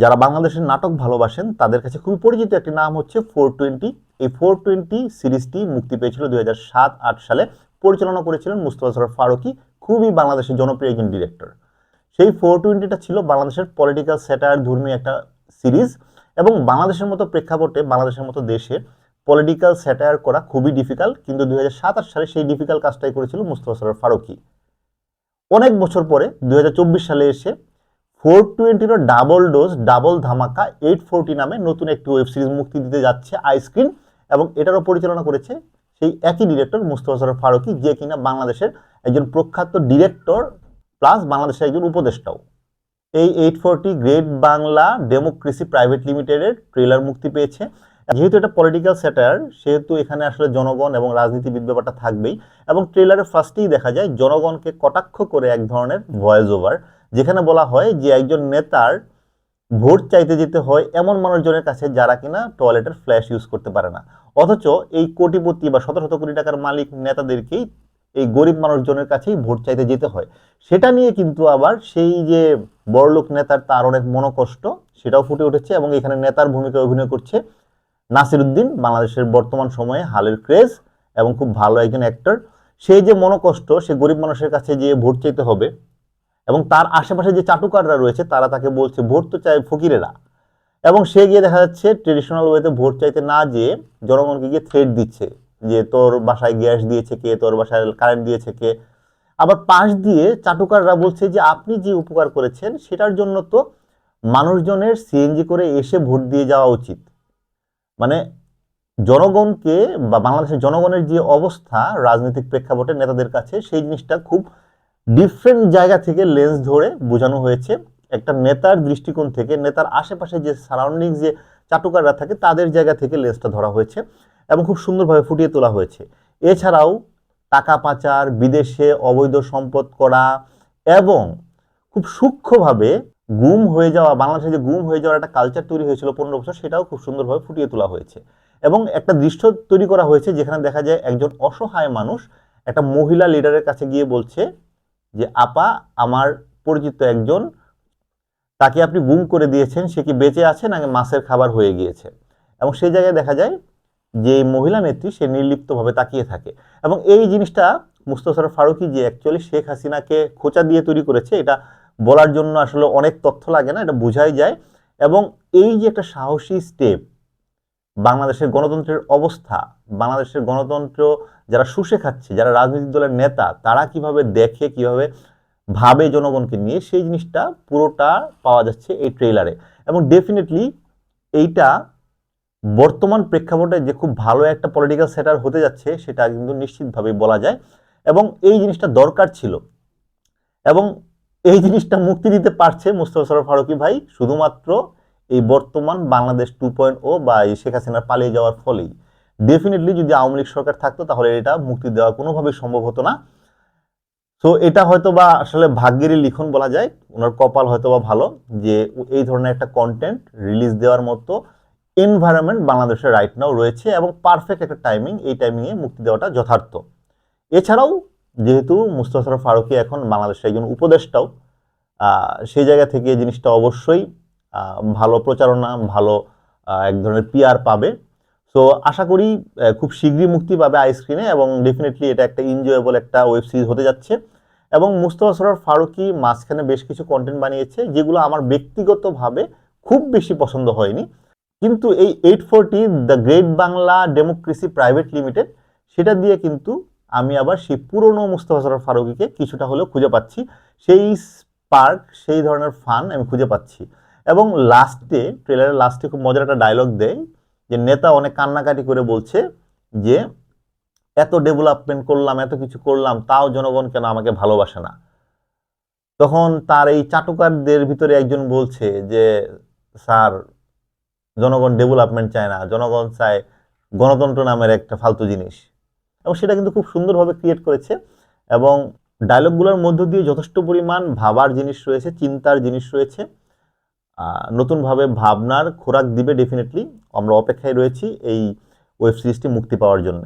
যারা বাংলাদেশের নাটক ভালোবাসেন, তাদের কাছে খুবই পরিচিত একটি নাম হচ্ছে ফোর টোয়েন্টি। এই ফোর টোয়েন্টি সিরিজটি মুক্তি পেয়েছিল দুই হাজার সাত আট সালে। পরিচালনা করেছিলেন মুস্তফা সরফ ফারুকি, খুবই বাংলাদেশের জনপ্রিয় একজন ডিরেক্টর। সেই ফোর টোয়েন্টিটা ছিল বাংলাদেশের পলিটিক্যাল স্যাটার ধর্মী একটা সিরিজ এবং বাংলাদেশের মতো প্রেক্ষাপটে, বাংলাদেশের মতো দেশে পলিটিক্যাল স্যাটায়ার করা খুবই ডিফিকাল্ট কিন্তু দুই সালে সেই ডিফিকাল্ট কাজটাই করেছিল মুস্তফা সরফ ফারুকি। অনেক বছর পরে, দুই হাজার চব্বিশ সালে এসে ফোর টোয়েন্টির double dose double dhamaka eight forty নামে নতুন একটি ওয়েব সিরিজ মুক্তি দিতে যাচ্ছে আইস্ক্রিন এবং এটারও পরিচালনা করেছে সেই একই ডিরেক্টর মুস্তফা সরফ ফারুকি, যে কিনা বাংলাদেশের একজন প্রখ্যাত ডিরেক্টর প্লাস বাংলাদেশের একজন উপদেষ্টাও। এই eight forty great Bangla democracy private লিমিটেডের ট্রেলার মুক্তি পেয়েছে। যেহেতু এটা পলিটিক্যাল স্যাটার সেহেতু এখানে আসলে জনগণ এবং রাজনীতিবিদ ব্যাপারটা থাকবেই এবং ট্রেলারের ফার্স্টেই দেখা যায়, জনগণকে কটাক্ষ করে এক ধরনের ভয়েস ওভার যেখানে বলা হয় যে একজন নেতার ভোট চাইতে যেতে হয় এমন মানুষজনের কাছে যারা কিনা টয়লেটের ফ্ল্যাশ ইউজ করতে পারে না। অথচ এই কোটিপতি বা শত শত কোটি টাকার মালিক নেতাদেরকেই এই গরিব মানুষজনের কাছেই ভোট চাইতে যেতে হয়। সেটা নিয়ে কিন্তু আবার সেই যে বড়লোক নেতার তার অনেক মনোকষ্ট, সেটাও ফুটে উঠেছে এবং এখানে নেতার ভূমিকা অভিনয় করছে নাসিরুদ্দিন, বাংলাদেশের বর্তমান সময়ে হালের ক্রেজ এবং খুব ভালো একজন অ্যাক্টর সেই যে মনোকষ্ট, সে গরিব মানুষের কাছে যে ভোট চাইতে হবে এবং তার আশেপাশে যে চাটুকাররা রয়েছে, তারা তাকে বলছে, ভোট তো চায় ফকিরেরা। এবং সে গিয়ে দেখা যাচ্ছে ট্রেডিশনাল ওয়েতে ভোট চাইতে না যেয়ে জনগণকে গিয়ে থ্রেট দিচ্ছে, যে তোর বাসায় গ্যাস দিয়েছে কে, তোর বাসায় কারেন্ট দিয়েছে কে। আবার পাশ দিয়ে চাটুকাররা বলছে যে, আপনি যে উপকার করেছেন, সেটার জন্য তো মানুষজনের সিএনজি করে এসে ভোট দিয়ে যাওয়া উচিত। মানে জনগণকে বা বাংলাদেশের জনগণের যে অবস্থা, রাজনৈতিক প্রেক্ষাপটে নেতাদের কাছে, সেই জিনিসটা খুব ডিফারেন্ট জায়গা থেকে লেন্স ধরে বোঝানো হয়েছে। একটা নেতার দৃষ্টিকোণ থেকে, নেতার আশেপাশে যে সারাউন্ডিং যে চাটুকাররা থাকে, তাদের জায়গা থেকে লেন্সটা ধরা হয়েছে এবং খুব সুন্দরভাবে ফুটিয়ে তোলা হয়েছে। এছাড়াও টাকা পাচার, বিদেশে অবৈধ সম্পদ করা এবং খুব সূক্ষ্মভাবে গুম হয়ে যাওয়া, বাংলাদেশে যে গুম হয়ে যাওয়ার একটা কালচার তৈরি হয়েছিল পনেরো বছর, সেটাও খুব সুন্দরভাবে ফুটিয়ে তোলা হয়েছে। এবং একটা দৃশ্য তৈরি করা হয়েছে যেখানে দেখা যায় একজন অসহায় মানুষ, একটা মহিলা লিডারের কাছে গিয়ে বলছে যে আপা আমার পরিচিত একজন, তাকে আপনি গুম করে দিয়েছেন, সে কি বেঁচে আছে নাকি মাছের খাবার হয়ে গিয়েছে? এবং সেই জায়গায় দেখা যায় যে মহিলা নেত্রী, সে নির্লিপ্তভাবে তাকিয়ে থাকে। এবং এই জিনিসটা মুস্তফা ফারুকি যে অ্যাকচুয়ালি শেখ হাসিনাকে খোঁচা দিয়ে তৈরি করেছে, এটা বলার জন্য আসলে অনেক তথ্য লাগে না, এটা বোঝাই যায়। এবং এই যে একটা সাহসী স্টেপ বাংলাদেশের গণতন্ত্রের অবস্থা, বাংলাদেশের গণতন্ত্র যারা শুষে খাচ্ছে, যারা রাজনৈতিক দলের নেতা, তারা কীভাবে দেখে, কীভাবে ভাবে জনগণকে নিয়ে, সেই জিনিসটা পুরোটা পাওয়া যাচ্ছে এই ট্রেলারে এবং ডেফিনেটলি এইটা বর্তমান প্রেক্ষাপটে যে খুব ভালো একটা পলিটিক্যাল সেটার হতে যাচ্ছে, সেটা কিন্তু নিশ্চিতভাবেই বলা যায়। এবং এই জিনিসটা দরকার ছিল। এবং এই জিনিসটা মুক্তি দিতে পারছে মুস্তফা সরফ ফারুকি ভাই, শুধুমাত্র এই বর্তমান বাংলাদেশ টু পয়েন্ট ও বা এই শেখ হাসিনার পালিয়ে যাওয়ার ফলেই। ডেফিনেটলি যদি আওয়ামী লীগ সরকার থাকতো, তাহলে এটা মুক্তি দেওয়া কোনোভাবেই সম্ভব হতো না। তো এটা হয়তো বা আসলে ভাগ্যেরই লিখন বলা যায়, ওনার কপাল হয়তো বা ভালো যে এই ধরনের একটা কন্টেন্ট রিলিজ দেওয়ার মতো এনভায়রনমেন্ট বাংলাদেশের রাইট নাও রয়েছে এবং পারফেক্ট একটা টাইমিং এই টাইমিংয়ে মুক্তি দেওয়াটা যথার্থ। এছাড়াও যেহেতু মুস্তফা ফারুকি এখন বাংলাদেশের একজন উপদেষ্টাও সেই জায়গা থেকে জিনিসটা অবশ্যই ভালো প্রচারণা, ভালো এক ধরনের পিআর পাবে। সো আশা করি খুব শীঘ্রই মুক্তি পাবে আইস্ক্রিনে এবং ডেফিনেটলি এটা একটা এনজয়েবল একটা ওয়েব সিরিজ হতে যাচ্ছে। এবং মুস্তফা সরফ ফারুকি মাঝখানে বেশ কিছু কন্টেন্ট বানিয়েছে, যেগুলো আমার ব্যক্তিগতভাবে খুব বেশি পছন্দ হয়নি। কিন্তু এই eight forty the great Bangla democracy private limited সেটা দিয়ে কিন্তু আমি আবার সেই পুরনো মুস্তফা সরফ ফারুকিকে কিছুটা হলেও খুঁজে পাচ্ছি। সেই স্পার্ক সেই ধরনের ফান আমি খুঁজে পাচ্ছি। এবং লাস্টে ট্রেলারের লাস্টে খুব মজার একটা ডায়লগ দেয়, যে নেতা অনেক কান্নাকাটি করে বলছে যে, এত ডেভেলপমেন্ট করলাম, এত কিছু করলাম, তাও জনগণ কেন আমাকে ভালোবাসে না? তখন তার এই চাটুকারদের ভিতরে একজন বলছে যে, স্যার, জনগণ ডেভেলপমেন্ট চায় না, জনগণ চায় গণতন্ত্র নামের একটা ফালতু জিনিস। এবং সেটা কিন্তু খুব সুন্দরভাবে ক্রিয়েট করেছে এবং ডায়লগগুলোর মধ্য দিয়ে যথেষ্ট পরিমাণ ভাবার জিনিস রয়েছে, চিন্তার জিনিস রয়েছে। নতুনভাবে ভাবনার খোরাক দিবে ডেফিনেটলি আমরা অপেক্ষায় রয়েছি এই ওয়েব সিরিজটি মুক্তি পাওয়ার জন্য।